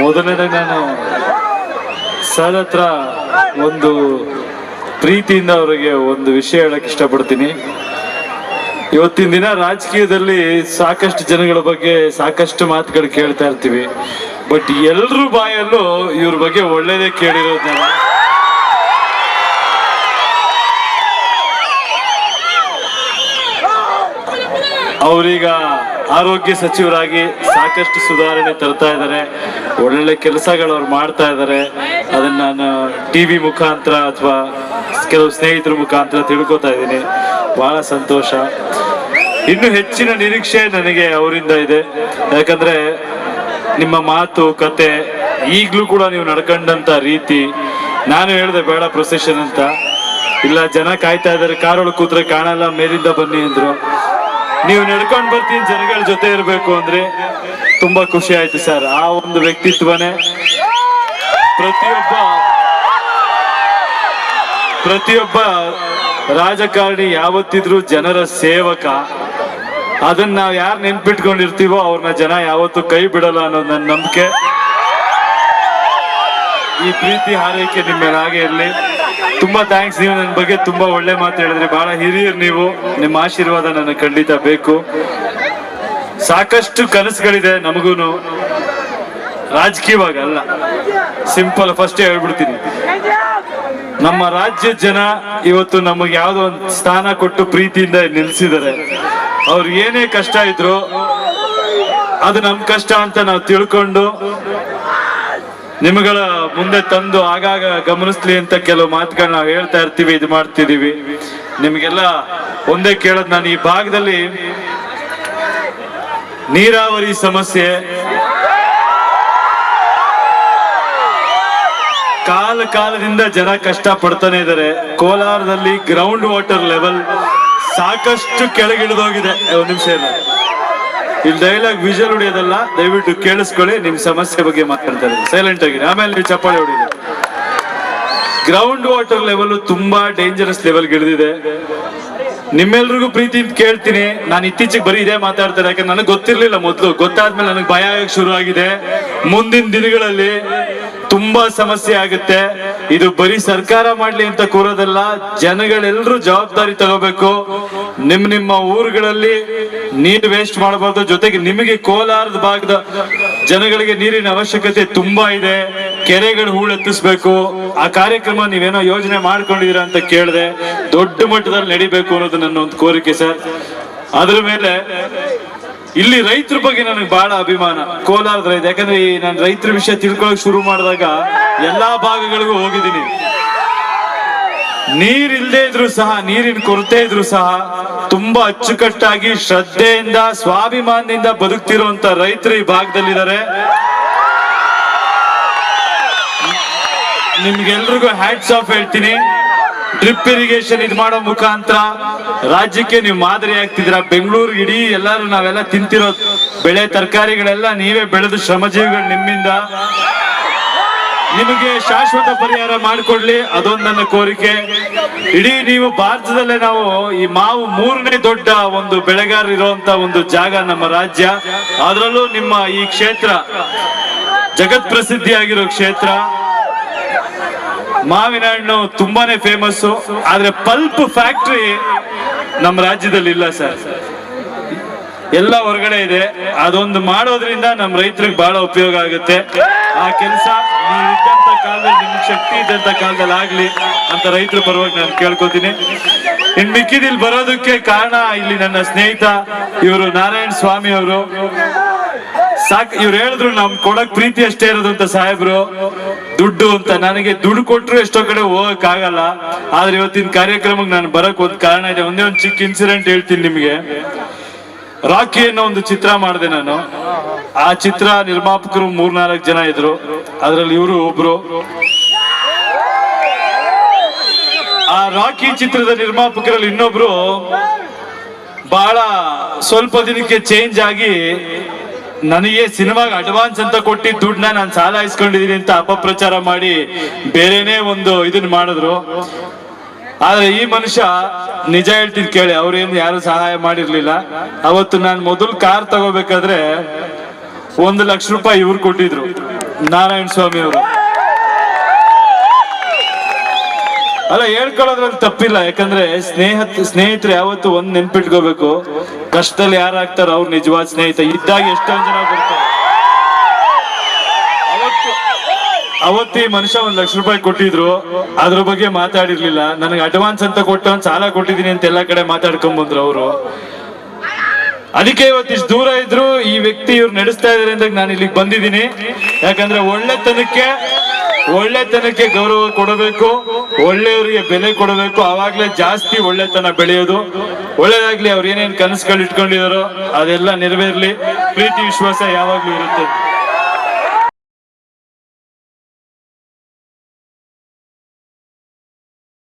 ಮೊದಲನೇದಾಗಿ ನಾನು ಸರ್ ಹತ್ರ ಒಂದು ಪ್ರೀತಿಯಿಂದ ಅವರಿಗೆ ಒಂದು ವಿಷಯ ಹೇಳಕ್ಕೆ ಇಷ್ಟಪಡ್ತೀನಿ. ಇವತ್ತಿನ ದಿನ ರಾಜಕೀಯದಲ್ಲಿ ಸಾಕಷ್ಟು ಜನಗಳ ಬಗ್ಗೆ ಸಾಕಷ್ಟು ಮಾತುಗಳು ಕೇಳ್ತಾ ಇರ್ತೀವಿ. ಬಟ್ ಎಲ್ರ ಬಾಯಲ್ಲೂ ಇವ್ರ ಬಗ್ಗೆ ಒಳ್ಳೇದೇ ಕೇಳಿರೋದು ಅವರೀಗ ಆರೋಗ್ಯ ಸಚಿವರಾಗಿ ಸಾಕಷ್ಟು ಸುಧಾರಣೆ ತರ್ತಾ ಇದ್ದಾರೆ. ಒಳ್ಳೊಳ್ಳೆ ಕೆಲಸಗಳು ಅವ್ರು ಮಾಡ್ತಾ ಇದ್ದಾರೆ. ಅದನ್ನ ನಾನು ಟಿವಿ ಮುಖಾಂತರ ಅಥವಾ ಕೆಲವು ಸ್ನೇಹಿತರ ಮುಖಾಂತರ ತಿಳ್ಕೊತಾ ಇದ್ದೀನಿ. ಬಹಳ ಸಂತೋಷ. ಇನ್ನು ಹೆಚ್ಚಿನ ನಿರೀಕ್ಷೆ ನನಗೆ ಅವರಿಂದ ಇದೆ. ಯಾಕಂದ್ರೆ ನಿಮ್ಮ ಮಾತು, ಕತೆ ಈಗಲೂ ಕೂಡ ನೀವು ನಡ್ಕೊಂಡಂತ ರೀತಿ ನಾನು ಹೇಳಿದೆ ಬೇಡ ಪ್ರೊಸೆಷನ್ ಅಂತ. ಇಲ್ಲ, ಜನ ಕಾಯ್ತಾ ಇದ್ದಾರೆ, ಕಾರೊಳಗೆ ಕೂತ್ರೆ ಕಾಣಲ್ಲ, ಮೇಲಿಂದ ಬನ್ನಿ ಅಂದ್ರು. ನೀವು ನಡ್ಕೊಂಡು ಬರ್ತೀನಿ, ಜನಗಳ ಜೊತೆ ಇರಬೇಕು ಅಂದ್ರೆ ತುಂಬಾ ಖುಷಿ ಆಯ್ತು ಸರ್. ಆ ಒಂದು ವ್ಯಕ್ತಿತ್ವನೇ ಪ್ರತಿಯೊಬ್ಬ ಪ್ರತಿಯೊಬ್ಬ ರಾಜಕಾರಣಿ, ಯಾವತ್ತಿದ್ರೂ ಜನರ ಸೇವಕ. ಅದನ್ನ ನಾವು ಯಾರು ನೆನ್ಪಿಟ್ಕೊಂಡಿರ್ತೀವೋ ಅವ್ರನ್ನ ಜನ ಯಾವತ್ತೂ ಕೈ ಬಿಡಲ್ಲ ಅನ್ನೋದು ನನ್ನ ನಂಬಿಕೆ. ಈ ಪ್ರೀತಿ ಹಾರೈಕೆ ನಿಮ್ಮ ಹಾಗೆ ಇರಲಿ. ತುಂಬಾ ಥ್ಯಾಂಕ್ಸ್ ನೀವು ನನ್ನ ಬಗ್ಗೆ ತುಂಬಾ ಒಳ್ಳೆ ಮಾತು ಹೇಳಿದ್ರೆ. ಬಹಳ ಹಿರಿಯರು ನೀವು. ನಿಮ್ಮ ಆಶೀರ್ವಾದ ನನಗೆ ಖಂಡಿತ ಬೇಕು. ಸಾಕಷ್ಟು ಕನಸುಗಳಿದೆ ನಮಗೂ ರಾಜಕೀಯವಾಗಿ ಅಲ್ಲ. ಸಿಂಪಲ್ ಫಸ್ಟ್ ಹೇಳ್ಬಿಡ್ತೀನಿ. ನಮ್ಮ ರಾಜ್ಯ ಜನ ಇವತ್ತು ನಮಗೆ ಯಾವುದೋ ಒಂದು ಸ್ಥಾನ ಕೊಟ್ಟು ಪ್ರೀತಿಯಿಂದ ನಿಲ್ಸಿದ್ದಾರೆ. ಅವ್ರು ಏನೇ ಕಷ್ಟ ಇದ್ರು ಅದು ನಮ್ ಕಷ್ಟ ಅಂತ ನಾವು ತಿಳ್ಕೊಂಡು ನಿಮ್ಗಳ ಮುಂದೆ ತಂದು ಆಗಾಗ ಗಮನಿಸ್ಲಿ ಅಂತ ಕೆಲವು ಮಾತುಗಳನ್ನ ನಾವು ಹೇಳ್ತಾ ಇರ್ತೀವಿ, ಇದು ಮಾಡ್ತಿದೀವಿ ನಿಮಗೆಲ್ಲ ಒಂದೇ ಕೇಳೋದು, ನಾನು ಈ ಭಾಗದಲ್ಲಿ ನೀರಾವರಿ ಸಮಸ್ಯೆ, ಕಾಲ ಕಾಲದಿಂದ ಜನ ಕಷ್ಟ ಪಡ್ತಾನೆ ಇದ್ದಾರೆ. ಕೋಲಾರದಲ್ಲಿ ಗ್ರೌಂಡ್ ವಾಟರ್ ಲೆವೆಲ್ ಸಾಕಷ್ಟು ಕೆಳಗಿಳಿದೋಗಿದೆ. ಒಂದು ನಿಮಿಷ ಇಲ್ಲ ಇಲ್ಲಿ ಡೈಲಾಗ್ ವಿಜಲ್ ಹೊಡಿಯೋದಲ್ಲ, ದಯವಿಟ್ಟು ಕೇಳಿಸ್ಕೊಳ್ಳಿ, ನಿಮ್ ಸಮಸ್ಯೆ ಬಗ್ಗೆ ಮಾತಾಡ್ತಾರೆ ಸೈಲೆಂಟ್ ಆಗಿ, ಆಮೇಲೆ ನೀವು ಚಪ್ಪಾಳೆ ಹೊಡಿರಿ. ಗ್ರೌಂಡ್ ವಾಟರ್ ಲೆವೆಲ್ ತುಂಬಾ ಡೇಂಜರಸ್ ಲೆವೆಲ್ ಇಳಿದಿದೆ ನಿಮ್ಮೆಲ್ರಿಗೂ ಪ್ರೀತಿ ಕೇಳ್ತೀನಿ. ನಾನು ಇತ್ತೀಚೆಗೆ ಬರೀ ಇದೇ ಮಾತಾಡ್ತಾರೆ ಯಾಕಂದ್ರೆ ನನಗೆ ಗೊತ್ತಿರ್ಲಿಲ್ಲ ಮೊದಲು. ಗೊತ್ತಾದ್ಮೇಲೆ ನನಗೆ ಭಯ ಶುರು ಆಗಿದೆ ಮುಂದಿನ ದಿನಗಳಲ್ಲಿ ತುಂಬಾ ಸಮಸ್ಯೆ ಆಗುತ್ತೆ. ಇದು ಬರೀ ಸರ್ಕಾರ ಮಾಡ್ಲಿ ಅಂತ ಕೂರೋದಲ್ಲ ಜನಗಳೆಲ್ಲರೂ ಜವಾಬ್ದಾರಿ ತಗೋಬೇಕು. ನಿಮ್ ನಿಮ್ಮ ಊರುಗಳಲ್ಲಿ ನೀರು ವೇಸ್ಟ್ ಮಾಡಬಾರ್ದು ಜೊತೆಗೆ ನಿಮಗೆ ಕೋಲಾರದ ಭಾಗದ ಜನಗಳಿಗೆ ನೀರಿನ ಅವಶ್ಯಕತೆ ತುಂಬಾ ಇದೆ. ಕೆರೆಗಳು ಹೂಳೆತ್ತಿಸ್ಬೇಕು ಆ ಕಾರ್ಯಕ್ರಮ ನೀವೇನೋ ಯೋಜನೆ ಮಾಡ್ಕೊಂಡಿದೀರಾ ಅಂತ ಕೇಳಿದೆ, ದೊಡ್ಡ ಮಟ್ಟದಲ್ಲಿ ನಡಿಬೇಕು ಅನ್ನೋದು ನನ್ನ ಒಂದು ಕೋರಿಕೆ ಸರ್. ಅದ್ರ ಮೇಲೆ ಇಲ್ಲಿ ರೈತರ ಬಗ್ಗೆ ನನಗೆ ಬಹಳ ಅಭಿಮಾನ. ಕೋಲಾರದ ರೈತ ಯಾಕಂದ್ರೆ ಈ ನಾನು ರೈತರ ವಿಷಯ ತಿಳ್ಕೊಳಕ್ ಶುರು ಮಾಡಿದಾಗ ಎಲ್ಲಾ ಭಾಗಗಳಿಗೂ ಹೋಗಿದ್ದೀನಿ. ನೀರಿಲ್ಲದೆ ಇದ್ರು ಸಹ, ನೀರಿನ ಕೊರತೆ ಇದ್ರು ಸಹ ತುಂಬಾ ಅಚ್ಚುಕಟ್ಟಾಗಿ ಶ್ರದ್ಧೆಯಿಂದ, ಸ್ವಾಭಿಮಾನದಿಂದ ಬದುಕ್ತಿರುವಂತ ರೈತರು ಈ ಭಾಗದಲ್ಲಿದ್ದಾರೆ. ನಿಮ್ಗೆಲ್ರಿಗೂ ಹ್ಯಾಟ್ಸ್ ಆಫ್ ಹೇಳ್ತೀನಿ. ಡ್ರಿಪ್ ಇರಿಗೇಷನ್ ಇದು ಮಾಡೋ ಮುಖಾಂತರ ರಾಜ್ಯಕ್ಕೆ ನೀವು ಮಾದರಿ ಆಗ್ತಿದ್ರ ಬೆಂಗಳೂರು ಇಡೀ ಎಲ್ಲರೂ ನಾವೆಲ್ಲ ತಿಂತಿರೋ ಬೆಳೆ, ತರಕಾರಿಗಳೆಲ್ಲ ನೀವೇ ಬೆಳೆದು ಶ್ರಮಜೀವಿಗಳು ನಿಮ್ಮಿಂದ. ನಿಮಗೆ ಶಾಶ್ವತ ಪರಿಹಾರ ಮಾಡಿಕೊಡ್ಲಿ, ಅದೊಂದು ನನ್ನ ಕೋರಿಕೆ. ಇಡೀ ನೀವು ಭಾರತದಲ್ಲೇ ನಾವು ಈ ಮಾವು ಮೂರನೇ ದೊಡ್ಡ ಒಂದು ಬೆಳೆಗಾರ ಇರುವಂತ ಒಂದು ಜಾಗ ನಮ್ಮ ರಾಜ್ಯ. ಅದರಲ್ಲೂ ನಿಮ್ಮ ಈ ಕ್ಷೇತ್ರ ಜಗತ್ ಪ್ರಸಿದ್ಧಿಯಾಗಿರೋ ಕ್ಷೇತ್ರ. ಮಾವಿನ ಹಣ್ಣು ತುಂಬಾನೇ ಫೇಮಸ್ ಆದ್ರೆ ಪಲ್ಪ್ ಫ್ಯಾಕ್ಟ್ರಿ ನಮ್ಮ ರಾಜ್ಯದಲ್ಲಿ ಇಲ್ಲ ಸರ್ ಎಲ್ಲ ಹೊರಗಡೆ ಇದೆ. ಅದೊಂದು ಮಾಡೋದ್ರಿಂದ ನಮ್ಮ ರೈತರಿಗೆ ಬಹಳ ಉಪಯೋಗ ಆಗುತ್ತೆ. ಆ ಕೆಲಸ ನೀವು ಇದ್ದಂತ ಕಾಲದಲ್ಲಿ, ನಿಮ್ಗೆ ಶಕ್ತಿ ಇದ್ದಂತ ಕಾಲದಲ್ಲಿ ಆಗ್ಲಿ ಅಂತ ರೈತರು ಪರವಾಗಿ ನಾನು ಕೇಳ್ಕೊತೀನಿ. ಇನ್ ಮಿಕ್ಕಿದಿಲ್ ಬರೋದಕ್ಕೆ ಕಾರಣ ಇಲ್ಲಿ ನನ್ನ ಸ್ನೇಹಿತ ಇವರು ನಾರಾಯಣ ಸ್ವಾಮಿ ಅವರು. ಸಾಕ್ ಇವ್ರು ಹೇಳಿದ್ರು ನಮ್ ಕೊಡಕ್ ಪ್ರೀತಿ ಅಷ್ಟೇ ಇರೋದು ಅಂತ ಸಾಹೇಬ್ರು. ದುಡ್ಡು ಅಂತ. ನನಗೆ ದುಡ್ಡು ಕೊಟ್ರು ಎಷ್ಟೋ ಕಡೆ ಹೋಗಕ್ ಆಗಲ್ಲ ಆದ್ರೆ ಇವತ್ತಿನ ಕಾರ್ಯಕ್ರಮಕ್ಕೆ ನಾನು ಬರಕ್ ಒಂದ್ ಕಾರಣ ಇದೆ. ಒಂದೇ ಒಂದು ಚಿಕ್ಕ ಇನ್ಸಿಡೆಂಟ್ ಹೇಳ್ತೀನಿ ನಿಮ್ಗೆ. ರಾಕಿ ಅನ್ನೋ ಒಂದು ಚಿತ್ರ ಮಾಡಿದೆ ನಾನು. ಆ ಚಿತ್ರ ನಿರ್ಮಾಪಕರು ಮೂರ್ನಾಲ್ಕು ಜನ ಇದ್ರು. ಅದ್ರಲ್ಲಿ ಇವರು ಒಬ್ರು. ಆ ರಾಕಿ ಚಿತ್ರದ ನಿರ್ಮಾಪಕರಲ್ಲಿ ಇನ್ನೊಬ್ರು. ಬಹಳ ಸ್ವಲ್ಪ ದಿನಕ್ಕೆ ಚೇಂಜ್ ಆಗಿ ನನಗೆ ಸಿನಿಮಾಗೆ ಅಡ್ವಾನ್ಸ್ ಅಂತ ಕೊಟ್ಟಿ ದುಡ್ಡನ್ನ ನಾನು ಸಾಲ ಇಸ್ಕೊಂಡಿದೀನಿ ಅಂತ ಅಪಪ್ರಚಾರ ಮಾಡಿ ಬೇರೆನೇ ಒಂದು ಇದನ್ನ ಮಾಡಿದ್ರು. ಆದ್ರೆ ಈ ಮನುಷ್ಯ ನಿಜ ಹೇಳ್ತೀನಿ ಕೇಳಿ, ಅವ್ರೇನು ಯಾರು ಸಹಾಯ ಮಾಡಿರ್ಲಿಲ್ಲ. ಅವತ್ತು ನಾನು ಮೊದಲು ಕಾರ್ ತಗೋಬೇಕಾದ್ರೆ ಒಂದು ಲಕ್ಷ ರೂಪಾಯಿ ಇವ್ರು ಕೊಟ್ಟಿದ್ರು ನಾರಾಯಣ ಸ್ವಾಮಿ ಅವರು. ಅಲ್ಲ, ಹೇಳ್ಕೊಳ್ಳೋದ್ರಲ್ಲಿ ತಪ್ಪಿಲ್ಲ. ಯಾಕಂದ್ರೆ ಸ್ನೇಹ ಸ್ನೇಹಿತರು ಯಾವತ್ತು ಒಂದ್ ನೆನ್ಪಿಟ್ಕೋಬೇಕು. ಕಷ್ಟದಲ್ಲಿ ಯಾರಾಗ್ತಾರ ಅವ್ರು ನಿಜವಾದ ಸ್ನೇಹಿತ. ಇದ್ದಾಗ ಎಷ್ಟೊಂದ್ ಜನ ಬರ್ತಾರೆ. ಅವತ್ತು ಮನುಷ್ಯ ಒಂದ್ ಲಕ್ಷ ರೂಪಾಯಿ ಕೊಟ್ಟಿದ್ರು. ಅದ್ರ ಬಗ್ಗೆ ಮಾತಾಡಿರ್ಲಿಲ್ಲ. ನನಗೆ ಅಡ್ವಾನ್ಸ್ ಅಂತ ಕೊಟ್ಟು ಒಂದ್ ಸಾಲ ಕೊಟ್ಟಿದ್ದೀನಿ ಅಂತ ಎಲ್ಲಾ ಕಡೆ ಮಾತಾಡ್ಕೊಂಡ್ ಬಂದ್ರು ಅವರು. ಅದಕ್ಕೆ ಇವತ್ತು ಇಷ್ಟು ದೂರ ಇದ್ರು. ಈ ವ್ಯಕ್ತಿ ಇವ್ರು ನಡೆಸ್ತಾ ಇದಾರೆ ಅಂತ ನಾನು ಇಲ್ಲಿಗೆ ಬಂದಿದ್ದೀನಿ. ಯಾಕಂದ್ರೆ ಒಳ್ಳೆತನಕ್ಕೆ ಒಳ್ಳೆತನಕ್ಕೆ ಗೌರವ ಕೊಡಬೇಕು, ಒಳ್ಳೆಯವರಿಗೆ ಬೆಲೆ ಕೊಡಬೇಕು. ಅವಾಗಲೇ ಜಾಸ್ತಿ ಒಳ್ಳೆತನ ಬೆಳೆಯೋದು. ಒಳ್ಳೇದಾಗ್ಲಿ ಅವ್ರು ಏನೇನು ಕನಸುಗಳು ಇಟ್ಕೊಂಡಿದಾರೋ ಅದೆಲ್ಲ ನೆರವೇರ್ಲಿ. ಪ್ರೀತಿ, ವಿಶ್ವಾಸ ಯಾವಾಗ್ಲೂ ಇರುತ್ತೆ.